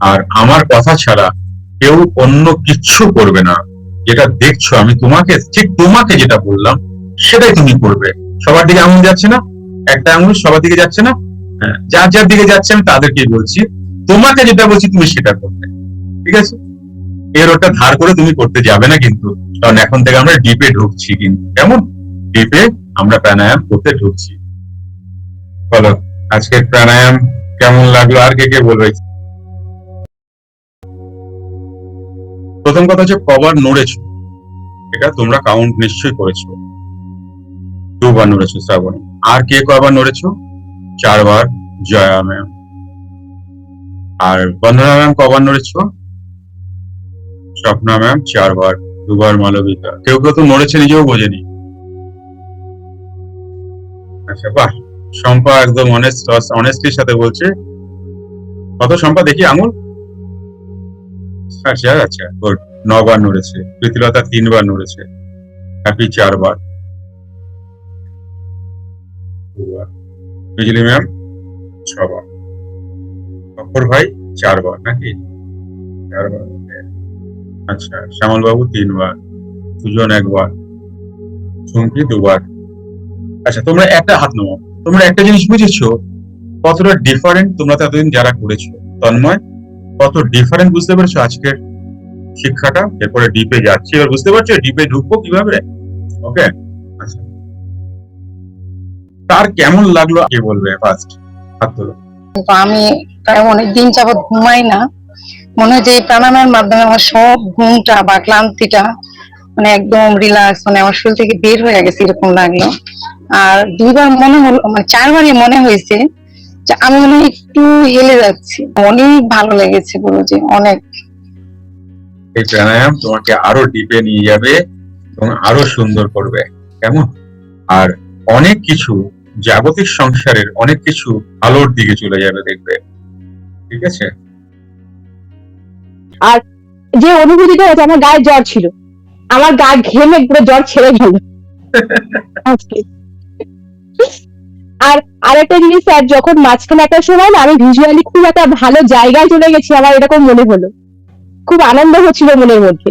আর আমার কথা ছাড়া কেউ অন্য কিচ্ছু করবে না। যেটা দেখছ আমি তোমাকে ঠিক তোমাকে যেটা বললাম সেটাই তুমি করবে। সবার দিকে আঙুল যাচ্ছে না? একটা আঙুল সবার দিকে যাচ্ছে না? হ্যাঁ, যার যার দিকে যাচ্ছে আমি তাদেরকেই বলছি। তোমাকে যেটা বলছি তুমি সেটা করবে। ঠিক আছে? এর ওটা ধার করে তুমি করতে যাবে না কিন্তু। কারণ এখন থেকে আমরা ডিপে ঢুকছি কিন্তু। কেমন? ডিপে আমরা প্রাণায়াম করতে ঢুকছি। বলো আজকের প্রাণায়াম কেমন লাগল? আর কে কে বলবে? প্রথম কথা হচ্ছে কবার নড়েছো। এটা তোমরা কাউন্ট নিশ্চয়ই করেছ। দুবার নড়েছো শ্রাবণী। আর কে কবার নড়েছো? চারবার। জয়া ম্যাম আর বন্দনা ম্যাম কবার নড়েছো? স্বপ্না ম্যাম চারবার। দুবার মালবিকা। কেউ কেউ তো নড়েছে নিজেও বোঝেনি। আচ্ছা বাহ! শম্পা একদম অনেস্ট অনেস্টির সাথে বলছে। কত শম্পা? দেখি আঙুল। আচ্ছা আচ্ছা গুড নবার নড়েছে, প্রীতিলতা তিনবার নড়েছে হ্যাপি চারবার। বিজলি ম্যাম ছবার। অপর ভাই, চারবার, নাকি? চারবার আচ্ছা শ্যামল বাবু তিনবার সুজন একবার চুমকি দুবার। আচ্ছা তোমরা একটা হাত নাও তোমরা একটা জিনিস বুঝেছ? কতটা ডিফারেন্ট তোমরা তো এতদিন যারা করেছ? তন্ময়? কত ডিফারেন্ট বুঝতে পেরেছ আজকের শিক্ষাটা? এরপরে ডিপে যাচ্ছি। এবার বুঝতে পারছ ডিপে ঢুকবো কীভাবে? ওকে আচ্ছা। তার কেমন লাগল কে বলবে ফার্স্ট হাত তোলো আমি প্রায় অনেক দিন যাবৎ ঘুমাই না। মনে হয় যে প্রাণায়ামের মাধ্যমে আমার সব ঘুমটা বা ক্লান্তিটা মানে একদম রিল্যাক্স মানে আমার শরীর থেকে বের হয়ে গেছে এরকম লাগল। আর দুইবার মনে হলো মানে চারবারই মনে হয়েছে আমি মনে হয় একটু হেলে যাচ্ছি। অনেক ভালো লেগেছে বলো যে অনেক। এই প্রাণায়াম তোমাকে আরও ডিপে নিয়ে যাবে এবং আরও সুন্দর করবে। কেমন? আর অনেক কিছু জাগতিক সংসারের অনেক কিছু আলোর দিকে চলে যাবে দেখবে। ঠিক আছে? আর যে অনুভূতিটা হচ্ছে আমার গায়ে জ্বর ছিল। আমার গা ঘেমে পুরো জ্বর ছেড়ে গেল। আজকে। আর আরেকটা জিনিস স্যার যখন মাঝখানে একটা সময় না আমি ভিজুয়ালি খুব একটা ভালো জায়গায় চলে গেছি আমার এরকম মনে হলো। খুব আনন্দ হচ্ছিল মনের মধ্যে।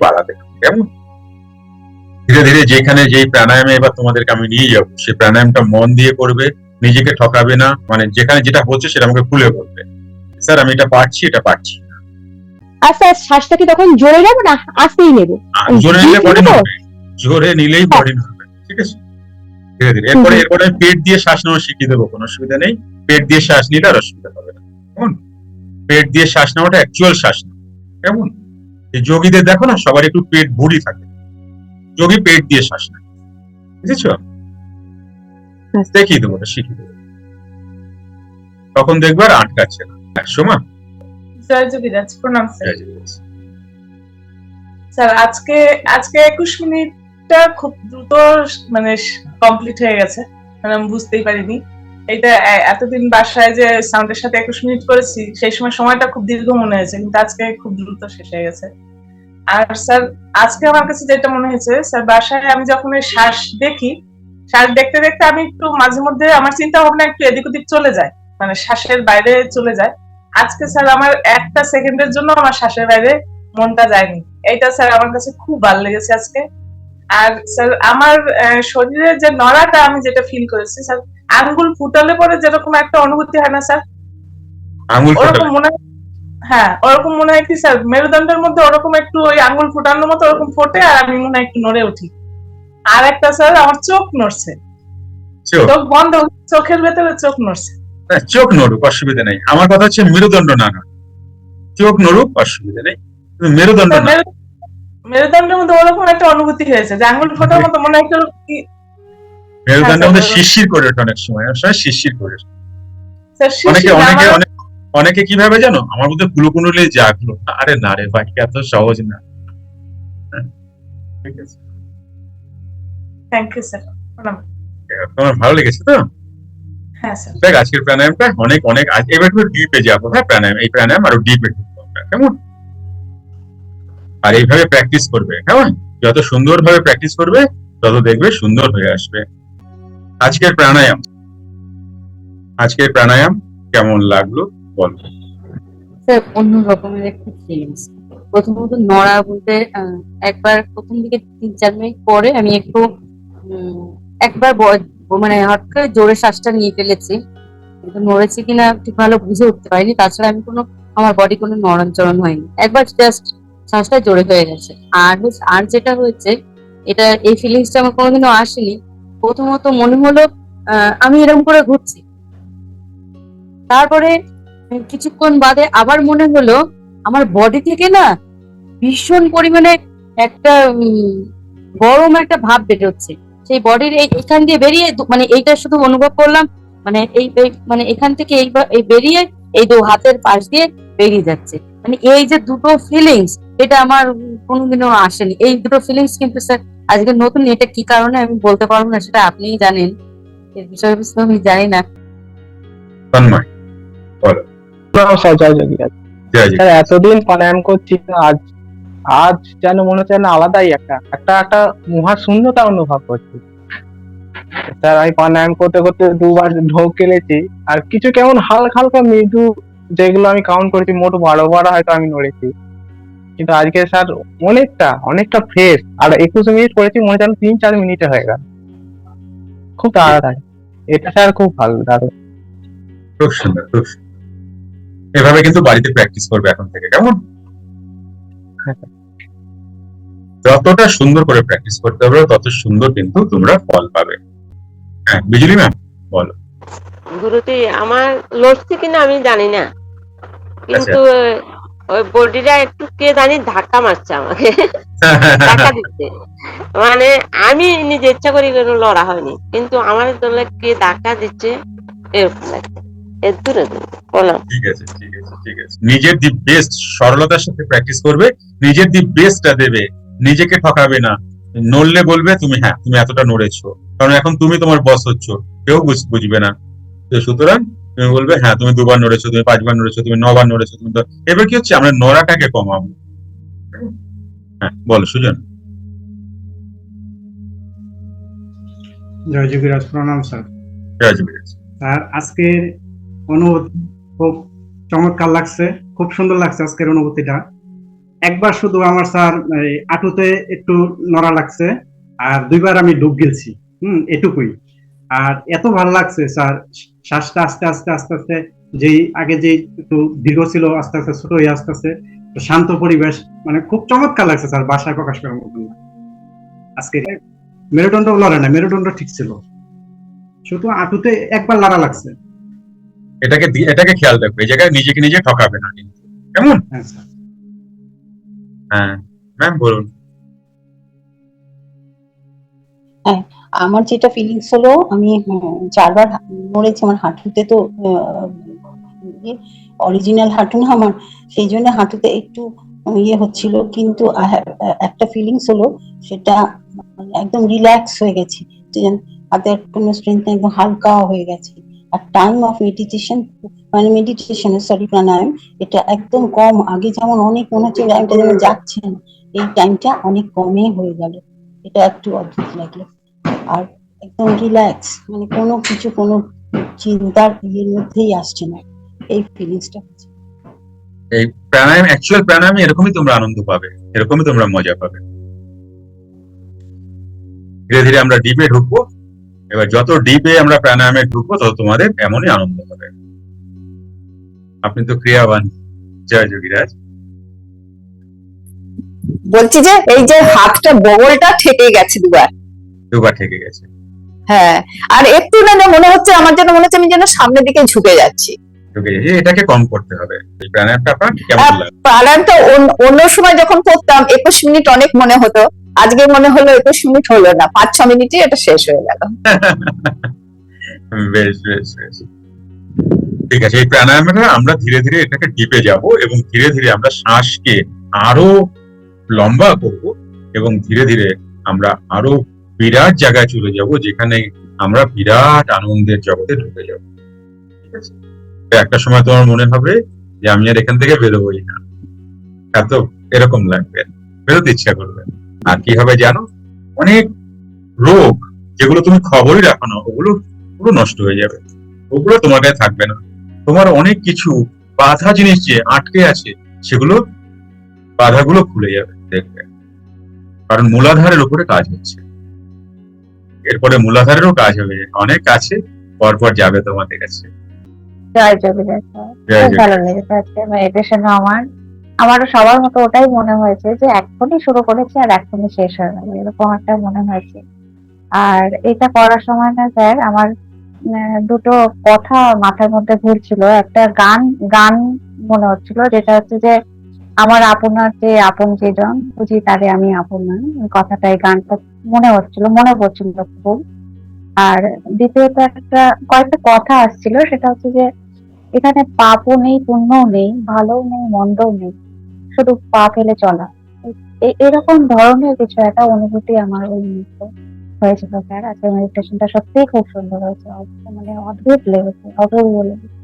বাড়াবে কেমন? ধীরে ধীরে যেখানে যেই প্রাণায়ামে এবার তোমাদেরকে আমি নিয়ে যাব সেই প্রাণায়ামটা মন দিয়ে করবে নিজেকে ঠকাবে না মানে যেখানে যেটা হচ্ছে সেটা আমাকে খুলে বলবে। স্যার আমি এটা পারছি এটা পারছি না। আর স্যার শ্বাসটা কি তখন জোরে নেব না? আস্তেই নেব। জোরে নিলে বডি নড়বে জোরে নিলেই বডি নড়বে ঠিক আছে? এরপরে এরপরে পেট দিয়ে শ্বাস নেওয়া শিখিয়ে দেবো কোনো অসুবিধা নেই। পেট দিয়ে শ্বাস নিলে আর অসুবিধা হবে না। কেমন? পেট দিয়ে শ্বাস নেওয়াটা অ্যাকচুয়াল শ্বাস নেওয়া কেমন? এই যোগীদের দেখো না সবার একটু পেট ভুড়ি থাকে। যোগী পেট দিয়ে শ্বাস নেয়। বুঝেছ? দেখিয়ে দেবো শিখিয়ে দেবো। তখন দেখবে আর আটকাচ্ছে না। একশো মা? জয় যোগীরাজ প্রণাম স্যার। স্যার আজকে আজকে একুশ মিনিটটা খুব দ্রুত মানে কমপ্লিট হয়ে গেছে। মানে আমি বুঝতেই পারিনি। এটা এতদিন বাসায় যে সাউন্ডের সাথে একুশ মিনিট করেছি, সেই সময় সময়টা খুব দীর্ঘ মনে হয়েছে, কিন্তু আজকে খুব দ্রুত শেষ হয়ে গেছে। আর স্যার, আজকে আমার কাছে যেটা মনে হয়েছে, স্যার, বাসায় আমি যখন এই শ্বাস দেখি, শ্বাস দেখতে দেখতে আমি একটু মাঝে মধ্যে আমার চিন্তা ভাবনা একটু এদিক ওদিক চলে যায় মানে শ্বাসের বাইরে চলে যায়। আজকে স্যার, আমার একটা সেকেন্ডের জন্য আমার শ্বাসের বাইরে মনটা যায়নি। এইটা স্যার, আমার কাছে খুব ভালো লেগেছে আজকে। আর স্যার আমার আহ, শরীরে যে নড়াটা আমি যেটা ফিল করেছি স্যার আঙ্গুল ফুটালে পরে যেরকম একটা অনুভূতি হয় না স্যার আঙুল ওরকম মনে হ্যাঁ ওরকম মনে হয় কি স্যার মেরুদণ্ডের মধ্যে ওরকম একটু ওই আঙ্গুল ফুটানোর মতো ওরকম ফোটে আর আমি মনে হয় একটু নড়ে উঠি। আর একটা স্যার আমার চোখ নড়ছে। চোখ? বন্ধ চোখের ভেতরে চোখ নড়ছে। চোখ নড়ুক অসুবিধা নেই। আমার কথা হচ্ছে মেরুদণ্ড না নড়ে। চোখ নড়ুক অসুবিধা নেই। মেরুদণ্ড না মেরুদণ্ডের মধ্যে ওরকম একটা অনুভূতি হয়েছে যে আঙ্গুল ফোটার মতো মনে হয় একটু মেরুদণ্ডের মধ্যে শিরশির করে ওঠে অনেক সময় অনেক সময় শিরশির করে অনেকে অনেকে অনেক জানো? আমার মধ্যে জাগলো। আরে না রে ভাই এত সহজ না। হ্যাঁ, ঠিক আছে। থ্যাংক ইউ স্যার তোমার ভালো লেগেছে তো? হ্যাঁ দেখ আজকের প্রাণায়ামটা অনেক অনেক এবার একটু ডিপে যাব। হ্যাঁ প্রাণায়াম এই প্রাণায়াম আরও ডিপে ঢুকবো আমরা, কেমন? আর এইভাবে প্র্যাকটিস করবে, কেমন? যত সুন্দরভাবে প্র্যাকটিস করবে, তত দেখবে সুন্দর হয়ে আসবে। আজকের প্রাণায়াম। আজকের প্রাণায়াম কেমন লাগল বলো। স্যার, অন্য রকমের একটা ফিলিংস প্রথমত নড়া বলতে একবার প্রথম দিকে তিন চার মিনিট পরে আমি একটু একবার মানে হঠাৎ করে জোরে শ্বাসটা নিয়ে ফেলেছি। কিন্তু নড়েছি কিনা ঠিক ভালো বুঝে উঠতে পারিনি। তাছাড়া আমি কোনো, আমার বডি কোনো নড়াচরণ হয়নি। একবার জাস্ট শ্বাসটা জোরে হয়ে গেছে। আর আর যেটা হয়েছে, এটা, এই ফিলিংসটা আমার কোনোদিনও আসেনি। প্রথমত মনে হলো আমি এরকম করে ঘুরছি। তারপরে কিছুক্ষণ বাদে আবার মনে হলো, আমার বডি থেকে না ভীষণ পরিমাণে একটা গরম একটা ভাব বেরোচ্ছে। সেই বডির এখান দিয়ে বেরিয়ে মানে এইটা শুধু অনুভব করলাম মানে এই মানে এখান থেকে এই বেরিয়ে এই দু হাতের পাশ দিয়ে বেরিয়ে যাচ্ছে। মানে এই যে দুটো ফিলিংস এটা আমার কোনোদিনও আসেনি। এই দুটো ফিলিংস কিন্তু স্যার আজকে নতুন এটা কি কারণে আমি বলতে পারব না সেটা আপনিই জানেন। এর বিষয়বস্তু আমি জানি না। তন্ময় জয়। স্যার এতদিন প্রাণায়াম করছি তো আজ আজ যেন মনে হচ্ছে না আলাদাই একটা একটা একটা মহা শূন্যতা অনুভব করছি। স্যার আমি প্রাণায়াম করতে করতে দুবার ঢোক গেলেছি আর কিছু কেমন হালকা হালকা মৃদু যেগুলো আমি কাউন্ট করেছি মোট বারো বার হয়তো আমি নড়েছি কিন্তু আজকে স্যার অনেকটা অনেকটা ফ্রেশ আর একুশ মিনিট করেছি মনে যেন তিন চার মিনিটে হয়ে গেল। খুব তাড়াতাড়ি। এটা স্যার খুব ভালো দারুণ। খুব সুন্দর খুব সুন্দর। এভাবে কিন্তু বাড়িতে প্র্যাকটিস করবে এখন থেকে কেমন? হ্যাঁ। যতটা সুন্দর করে প্র্যাকটিস করতে হবে তত সুন্দর কিন্তু তোমরা ফল পাবে। হ্যাঁ বিজলি ম্যাম বলো। গুরুটি আমার লড়ছে কিনা আমি জানি না। কিন্তু ওই বডিটা একটু কে জানি ধাক্কা মারছে আমাকে। ধাক্কা দিচ্ছে। মানে আমি নিজে ইচ্ছা করি কোনো লড়া হয়নি। কিন্তু আমার দলে কে ধাক্কা দিচ্ছে এরকম লাগছে। এর দূরে দূরে বললাম ঠিক আছে ঠিক আছে ঠিক আছে। নিজের দি বেস্ট সরলতার সাথে প্র্যাকটিস করবে নিজের দি বেস্টটা দেবে নিজেকে ঠকাবে না। নড়লে বলবে তুমি হ্যাঁ তুমি এতটা নড়েছো। কারণ এখন তুমি তোমার বস হচ্ছ। কেউ বুঝ- বুঝবে না। সুতরাং তুমি বলবে হ্যাঁ তুমি দুবার নড়েছো তুমি পাঁচবার নড়েছো তুমি নবার নড়েছো তুমি এবার কি হচ্ছে? আমরা নড়াটাকে কমাবো। হ্যাঁ বলো সুজন। জয় যোগীরাজ প্রণাম স্যার। জয় জগন্নাথ। স্যার আজকের অনুভূতি খুব চমৎকার লাগছে খুব সুন্দর লাগছে আজকের অনুভূতিটা। একবার শুধু আমার স্যার আঁটুতে একটু নড়া লাগছে আর দুইবার আমি ডুব গেছি। হুম এটুকুই। আর এত ভালো লাগছে স্যার। শ্বাসটা আস্তে আস্তে আস্তে আস্তে যেই আগে যে একটু দীর্ঘ ছিল আস্তে আস্তে ছোট হয়ে আস্তে আস্তে শান্ত পরিবেশ মানে খুব চমৎকার লাগছে স্যার বাসায় প্রকাশ করার মতন। না আজকে মেরুদণ্ড লড়ে না মেরুদণ্ড ঠিক ছিল। শুধু আঁটুতে একবার লড়া লাগছে। এটাকে এটাকে খেয়াল রাখবে এই জায়গায় নিজেকে নিজে ঠকাবে না কিন্তু। কেমন? হ্যাঁ স্যার। হ্যাঁ ম্যাম বলুন। আমার যেটা ফিলিংস হলো, আমি চারবার নড়েছি আমার হাঁটুতে তো অরিজিনাল হাঁটু না আমার, সেই জন্য হাঁটুতে একটু ইয়ে হচ্ছিল, কিন্তু একটা ফিলিংস হলো, সেটা একদম রিল্যাক্স হয়ে গেছি হাতের কোনো স্ট্রেংথ একদম হালকা হয়ে গেছে, আর টাইম অফ মেডিটেশন মানে মেডিটেশন সরি প্রাণায়াম, এটা একদম কম, আগে যেমন অনেক মনে হচ্ছে টাইমটা যেন যাচ্ছে এই টাইমটা অনেক কমে হয়ে গেল, এটা একটু অদ্ভুত লাগল। আর একদম রিল্যাক্স মানে কোনো কিছু কোনো চিন্তার ইয়ের মধ্যেই আসছে না। এই ফিলিংসটা এই প্রাণায়াম অ্যাকচুয়াল প্রাণায়ামে এরকমই তোমরা আনন্দ পাবে এরকমই তোমরা মজা পাবে। ধীরে ধীরে আমরা ডিপে ঢুকবো। এবার যত ডিপে আমরা প্রাণায়ামে ঢুকবো তত তোমাদের এমনই আনন্দ হবে। আপনি তো ক্রিয়াবান জয় যোগীরাজ। বলছি যে এই যে হাতটা বগলটা ঠেকে গেছে দুবার। দুবার থেকে গেছে। হ্যাঁ আর একটু না মনে হচ্ছে আমার যেন মনে হচ্ছে আমি যেন সামনের দিকে ঝুঁকে যাচ্ছি। এটাকে কম করতে হবে। প্রাণায়ামটা অন্য- অন্য সময় যখন করতাম একুশ মিনিট অনেক মনে হতো। আজকে মনে হলো একুশ মিনিট হলো না পাঁচ ছ মিনিটে এটা শেষ হয়ে গেল। বেশ বেশ বেশ। ঠিক আছে এই প্রাণায়ামটা আমরা ধীরে ধীরে এটাকে ডিপে যাব এবং ধীরে ধীরে আমরা শ্বাসকে আরও লম্বা করব এবং ধীরে ধীরে আমরা আরও বিরাট জায়গায় চলে যাব যেখানে আমরা বিরাট আনন্দের জগতে ঢুকে যাব। ঠিক আছে? একটা সময় তোমার মনে হবে যে আমি আর এখান থেকে বেরোবই না। এত এরকম লাগবে। বেরোতে ইচ্ছা করবে আর কি হবে জানো? অনেক রোগ যেগুলো তুমি খবরই রাখো না, ওগুলো পুরো নষ্ট হয়ে যাবে। ওগুলো তোমার কাছে থাকবে না। তোমার অনেক কিছু বাধা জিনিস যে আটকে আছে, সেগুলো বাধাগুলো খুলে যাবে দেখবে। কারণ মূলাধারের উপরে কাজ হচ্ছে। এরপরে মূলাধারেরও কাজ হবে। অনেক কাছে পরপর যাবে তোমাদের কাছে। জয় জয়। ভালো লেগেছে আজকে। মেডিটেশন আমার আমারও সবার মতো ওটাই মনে হয়েছে যে এখনই শুরু করেছি আর এখনই শেষ হয়ে যাবে এরকম একটা মনে হয়েছে। আর এটা করার সময় না স্যার আমার দুটো কথা মাথার মধ্যে ঘুরছিল। একটা গান গান মনে হচ্ছিল যেটা হচ্ছে যে আমার আপনার যে আপন যে জন বুঝি তারে আমি আপন না। এই কথাটা, এই গানটা মনে হচ্ছিল, মনে পড়ছিল খুব। আর দ্বিতীয়ত একটা, কয়েকটা কথা আসছিল, সেটা হচ্ছে যে এখানে পাপও নেই, পুণ্যও নেই ভালো নেই, মন্দও নেই, শুধু পা ফেলে চলা। এরকম ধরনের কিছু একটা অনুভূতি আমার ওই মুহূর্তে হয়েছিল, স্যার। আজকে মেডিটেশনটা সত্যিই খুব সুন্দর হয়েছে মানে অদ্ভুত লেগেছে, অপূর্ব লেগেছে।